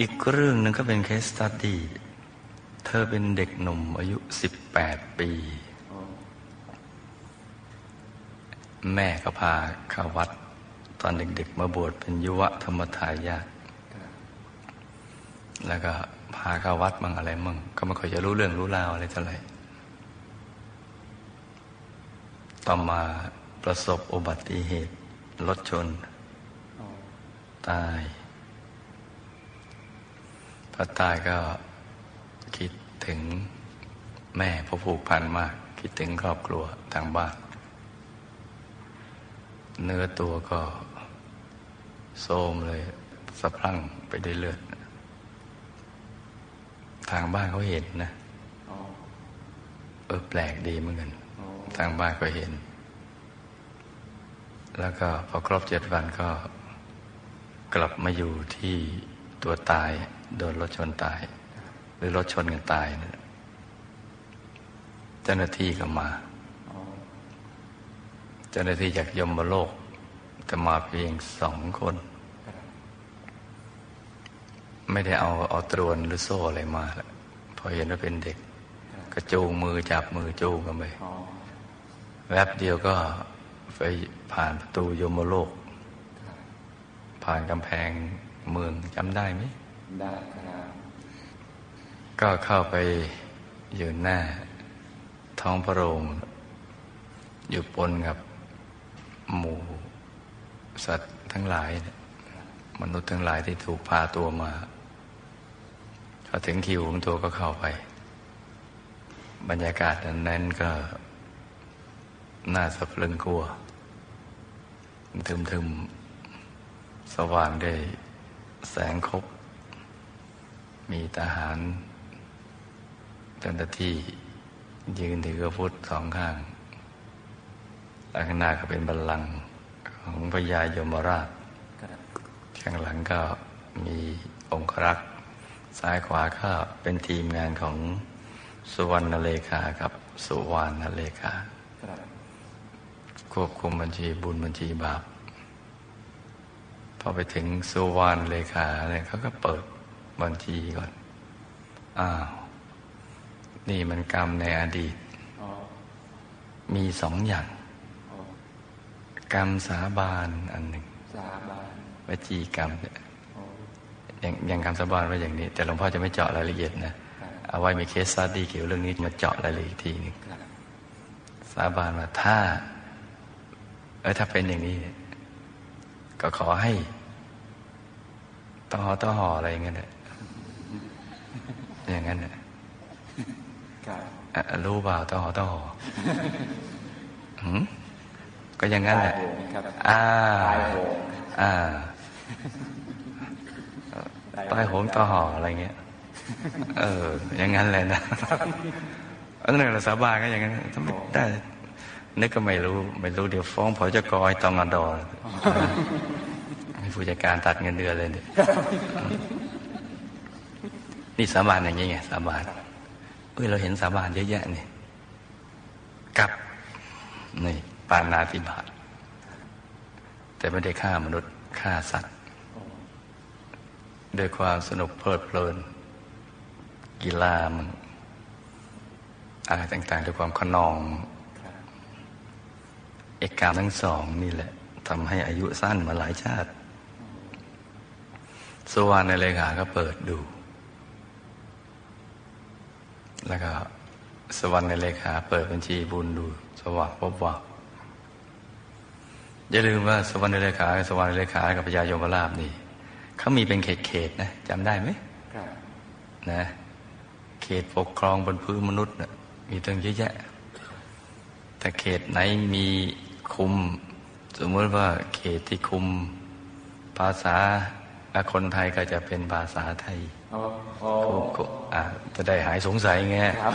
อีกเรื่องหนึ่งก็เป็นเคสตัดดี้เธอเป็นเด็กหนุ่มอายุสิบแปดปี แม่ก็พาเข้าวัด ตอนเด็กๆมาบวชเป็นยุวธรรมทายาทแล้วก็พาเข้าวัดมั่งอะไรมั่งก็ไม่ค่อยจะรู้เรื่องรู้ราวอะไรเท่าไหร่ต่อมาประสบอุบัติเหตุรถชน ตาย พอตายก็คิดถึงแม่พอผูกพันมาก คิดถึงครอบครัวทางบ้าน เนื้อตัวก็โทมเลยสะพรั่งไปด้วยเลือด ทางบ้านเขาเห็นนะเออแปลกดีเหมือนกัน ทางบ้านก็เห็น แล้วก็พอครบเจ็ดวันก็กลับมาอยู่ที่ ตัวตาย โดนรถชนตาย หรือรถชนกันตายนะเจ้าหน้าที่ก็มา เจ้าหน้าที่จากยมโลกจะมาเพียงสองคน ไม่ได้เอาเอาตรวนหรือโซ่อะไรมาพอเห็นว่าเป็นเด็ก ก็จูงมือจับมือจูงกันไปแวบเดียวก็ไปผ่านประตูยมโลก ผ่านกำแพง เมืองจำได้ไหมได้ครับ ก็เข้าไปอยู่หน้า ท้องพระโรงอยู่ปนกับหมู่สัตว์ทั้งหลายเนี่ยมนุษย์ทั้งหลายที่ถูกพาตัวมาพอถึงคิวของตัวก็เข้าไป บรรยากาศนั้นๆก็น่าสะพรึงกลัวทึมๆ สว่างได้วย แสงคบ มีทหาร เจ้าหน้าที่ยืนถืออาวุธสองข้างแล้วข้างหน้าก็เป็นบัลลังก์ของพญายมราช ข้างหลังก็มีองครักษ์ซ้ายขวาก็เป็นทีมงานของสุวรรณเลขาครับสุวรรณเลขาครับควบคุมบัญชีบุญบัญชีบาป พอไปถึงสุวรรณเลขาเนี่ยเขาก็เปิดบัญชีก่อน อ้าว นี่มันกรรมในอดีตอ๋อมีสองอย่างอ๋อกรรมสาบานอันหนึ่งสาบานวจีกรรมเนี่ยอ๋ออย่างอย่างคำสาบานว่าอย่างนี้ แต่หลวงพ่อจะไม่เจาะรายละเอียดนะ เอาไว้มีเคสสตัดดี้เกี่ยวเรื่องนี้มาเจาะรายละเอียดอีกทีหนึงครับสาบานว่าถ้า เออถ้าเป็นอย่างนี้ ก็ขอให้ต่อหอต่อหออะไรอย่างเงี้ยแหละอย่างนั้นแหละครับอะรู้เปล่าต่อหอต่อหอหืมก็อย่างนั้นแหละตายโหงครับอ่าตายโหงอ่าใต้โหงต่อหออะไรเงี้ย เออ อย่างนั้นเลยนะเออนั่นแหละสาบานก็อย่างนั้นทำไมได้ นึกก็ไม่รู้ ไม่รู้เดี๋ยวฟ้องผอจะกอยตองอดอให้ผู้จัดการตัดเงินเดือนเลยเนี่ยนี่สาบานอย่างนี้ไงสาบานเอ้ยเราเห็นสาบานเยอะแยะนี่กับนี่ปานาติบาตแต่ไม่ได้ฆ่ามนุษย์ฆ่าสัตว์ด้วยความสนุกเพลิดเพลิน กีฬามันอะไรต่างๆด้วยความขนอง เอกกรรมทั้งสองนี่แหละทำให้อายุสั้นมาหลายชาติ สวรรณในเลขาก็เปิดดู แล้วก็สวรรค์ในเลขาเปิดบัญชีบุญดู สว่างพบว่าบอย่าลืมว่าสวรรค์ในเลขาสวรรค์ในเลขากับพญายมราบนี่เขามีเป็นเขตๆนะจำได้ไหมครับนะเขตปกครองบนพื้นมนุษย์นะมีตั้งเยอะแยะแต่เขตไหนมี คุม สมมติว่าเขตที่คุมภาษาอะคนไทยก็จะเป็นภาษาไทยอ๋ออ๋อคุมคุมอะจะได้หายสงสัยไงครับ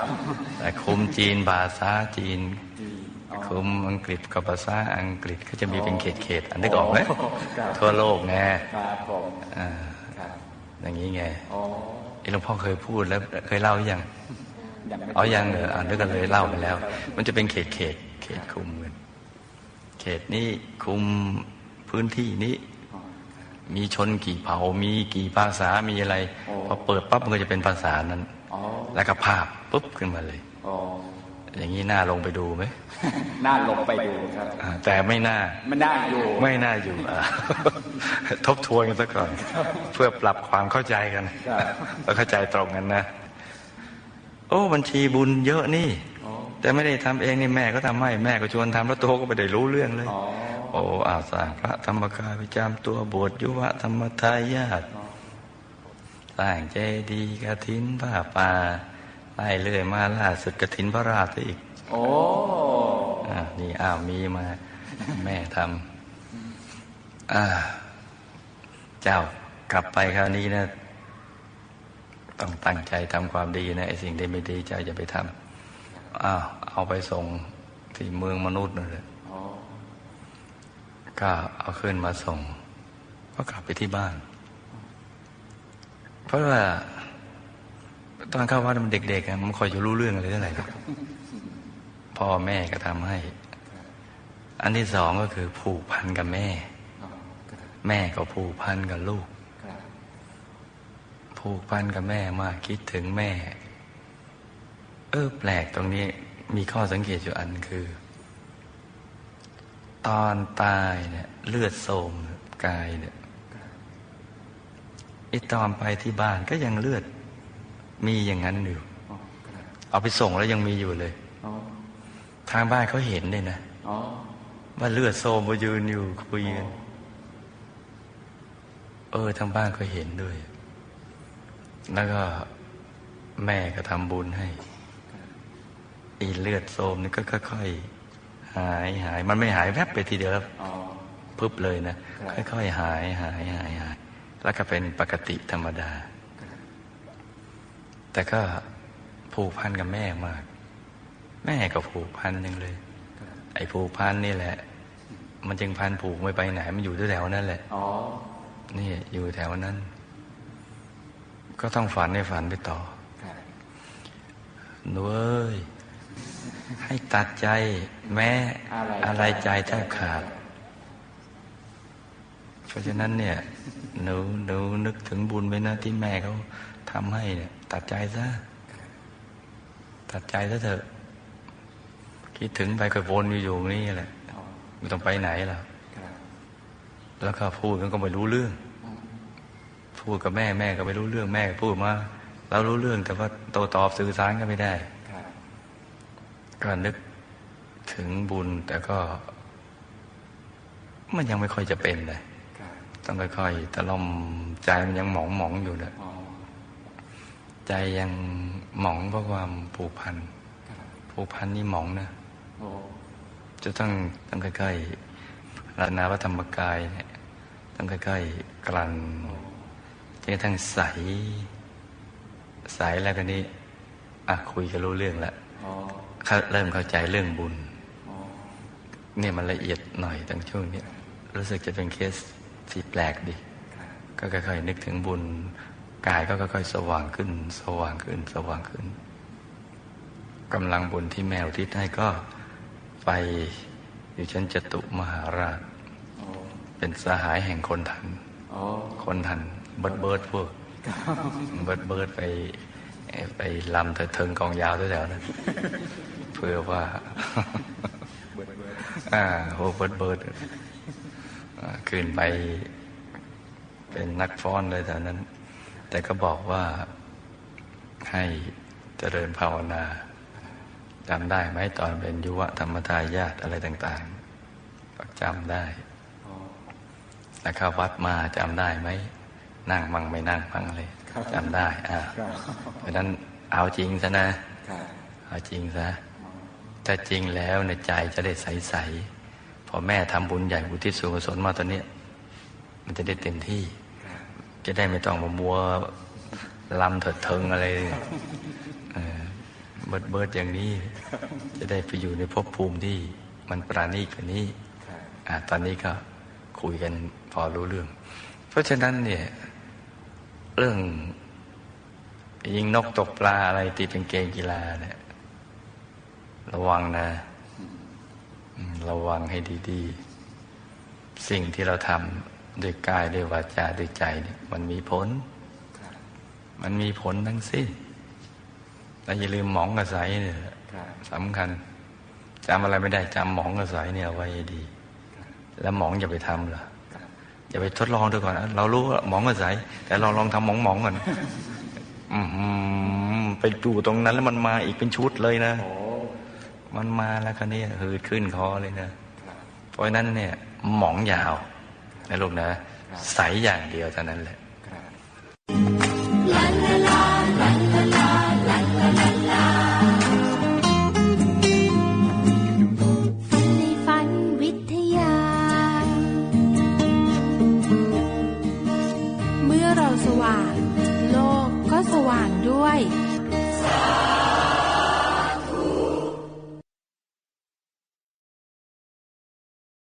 แต่คุมจีนภาษาจีนดีอ๋อคุมอังกฤษกับภาษาอังกฤษก็จะมีเป็นเขตเขตๆอันนึกออกไหมครับทั่วโลกไงครับผมอ่าครับอย่างนี้ไงอ๋อไอ้หลวงพ่อเคยพูดแล้วเคยเล่าหรือยังยังไม่อ๋อยังเหรออ่านด้วยกันเลยเล่าไปแล้ว มันจะเป็นเขตเขตเขตคุมกัน เขตนี้คุมพื้นที่นี้อ๋อมีชนกี่เผ่ามีกี่ภาษามีอะไรพอเปิดปั๊บมันก็จะเป็นภาษานั้นอ๋อแล้วก็ภาพปุ๊บขึ้นมาเลยอ๋ออย่างนี้น่าลงไปดูไหมน่าลงไปดูครับอ่าแต่ไม่น่ามันน่าอยู่ ไม่น่าอยู่อะทบทวนกันซะก่อน เพื่อปรับความเข้าใจกันครับแล้วเข้าใจตรงกันนะ โอ้บัญชีบุญเยอะนี่อ๋อ แต่ไม่ได้ทำเองนี่แม่ก็ทำให้แม่ก็ชวนทำแล้วตัวก็ไม่ได้รู้เรื่องเลยอ๋อโอ้อาสร้างพระธรรมกายประจำตัวบวชยุวะธรรมทายาทสร้างเจดีย์กฐินผ้าป่าไล่เรื่อยมาล่าสุดกฐินพระราชอีก โอ้อ่านี่อ้าวมีมา แม่ทำอ่า เจ้ากลับไปคราวนี้นะ ต้องตั้งใจทำความดีนะไอ้สิ่งที่ไม่ดีเจ้าจะไปทำ อ้าวเอาไปส่งที่เมืองมนุษย์นั่นแหละอ๋อก็เอาขึ้นมาส่ง ก็กลับไปที่บ้าน เพราะว่า ตอนเข้าวัดมันเด็กๆอะมันไม่ค่อยจะรู้เรื่องอะไรเท่าไหร่หรอกพ่อแม่ก็ทำให้ อันที่สองก็คือผูกพันกับแม่อ๋อครับแม่ก็ผูกพันกับลูกครับผูกพันกับแม่มากคิดถึงแม่ เออ แปลกตรงนี้มีข้อสังเกตอยู่อันคือ ตอนตายเนี่ย เลือดโสมกายเนี่ยไอตอนไปที่บ้านก็ยังเลือด มีอย่างนั้นอยู่เอาไปส่งแล้วยังมีอยู่เลยทางบ้านเขาเห็นเลยนะว่าเลือดโสมมายืนอยู่คุยกันเออทางบ้านก็เห็นด้วย แล้วก็แม่ก็ทำบุญให้ อีเลือดโสมนี่ก็ค่อยๆหายหาย มันไม่หายแวบไปทีเดียวแล้วอ๋อพึบเลยนะครับค่อยๆหายหายหายหายแล้วก็เป็นปกติธรรมดา แต่ก็ผูกพันกับแม่มาก แม่ก็ผูกพันหนึ่งเลย ไอ้ผูกพันนี่แหละ มันจึงพันผูกไม่ไปไหน มันอยู่แถวๆนั่นแหละอ๋อนี่อยู่แถวนั้น ก็ต้องฝันให้ฝันไปต่อครับหนูเอ้ย ให้ตัดใจแม้อะไรใจแทบขาด เพราะฉะนั้นเนี่ยหนูหนูนึกถึงบุญไปนะที่แม่เขาทำให้เนี่ย ตัดใจซะตัดใจซะเถอะ คิดถึงไปก็วนอยู่อยู่นี่แหละไม่ต้องไปไหนหรอกแล้วก็พูดกันก็ไม่รู้เรื่อง พูดกับแม่แม่ก็ไม่รู้เรื่องแม่พูดมาเรารู้เรื่องแต่ว่าโตตอบสื่อสารก็ไม่ได้ ก็นึกถึงบุญแต่ก็ มันยังไม่ค่อยจะเป็นเลยครับต้องค่อยๆตะล่อมใจมันยังหมองหมองๆอยู่นะอ๋อใจยังหมองเพราะความผูกพันครับผูกพันนี่หมองนะโอ้จะต้องต้องค่อยๆรัตนาพระธรรมกายเนี่ยต้องค่อยๆกลั่นจนกระทั่งใส ใสแล้วกันนี้อะคุยกันรู้เรื่องแล้วอ๋อ เข้าเริ่มเข้าใจเรื่องบุญอ๋อเนี่ยมันละเอียดหน่อยตั้งช่วงเนี้ยรู้สึกจะเป็นเคสที่แปลกดีครับก็ค่อยๆนึกถึงบุญกายก็ค่อยๆสว่างขึ้น สว่างขึ้นสว่างขึ้นกำลังบุญที่แมวทิศให้ก็ไปอยู่ชั้นจตุมหาราชอ๋อเป็นสหายแห่งคนทันอ๋อคนทันเบิร์ดเบิร์ดพวกเบิร์ดเบิร์ดไป ไปลำเถิดเทิงกองยาวแถวๆนั้นเพื่อว่าเบิดเบิดอ่าโหเบิร์ดเบิร์ดอ่าขึ้นไปเป็นนักฟ้อนเลยแถวนั้น แต่ก็บอกว่าให้เจริญภาวนาจำได้ไหมตอนเป็นยุวธรรมทายาทอะไรต่าง ๆ ก็จำได้อ๋อแล้วเข้าวัดมาจำได้ไหม นั่งมั่งไม่นั่งมั่งอะไรครับจำได้อ่าครับเพราะฉะนั้นเอาจริงซะนะครับเอาจริงซะอ๋อถ้าจริงแล้วในใจจะได้ใสๆพอแม่ทำบุญใหญ่บุทิศส่วนกุศลมาตอนเนี้ยมันจะได้เต็มที่ครับจะได้ไม่ต้องมามัวลำเถิดเทิงอะไรเออเบิดเบิดอย่างนี้ จะได้ไปอยู่ในภพภูมิที่มันปราณีตกว่านี้ครับอะตอนนี้ก็คุยกันพอรู้เรื่อง เพราะฉะนั้นเนี่ย เรื่อง ยิงนกตกปลาอะไรติดกางเกงกีฬาเนี่ยระวังนะระวังให้ดีๆ สิ่งที่เราทำด้วยกายด้วยวาจาด้วยใจเนี่ยมันมีผล มันมีผลทั้งสิ้นแล้วอย่าลืมหมองกับใสเนี่ยสำคัญจำอะไรไม่ได้จำหมองกับใสเนี่ยเอาไว้ดี แล้วหมองอย่าไปทำเหรอ อย่าไปทดลองดูก่อนนะเรารู้ว่าหมองกับใสแต่เราลองทำหมองหมองๆก่อนอือหือไปดูตรงนั้นแล้วมันมาอีกเป็นชุดเลยนะโอ้มันมาแล้วคันนี้หืดขึ้นคอเลยนะครับเพราะฉะนั้นเนี่ย หมองยาวนะลูกนะ ใสอย่างเดียวเท่านั้นแหละครับ La la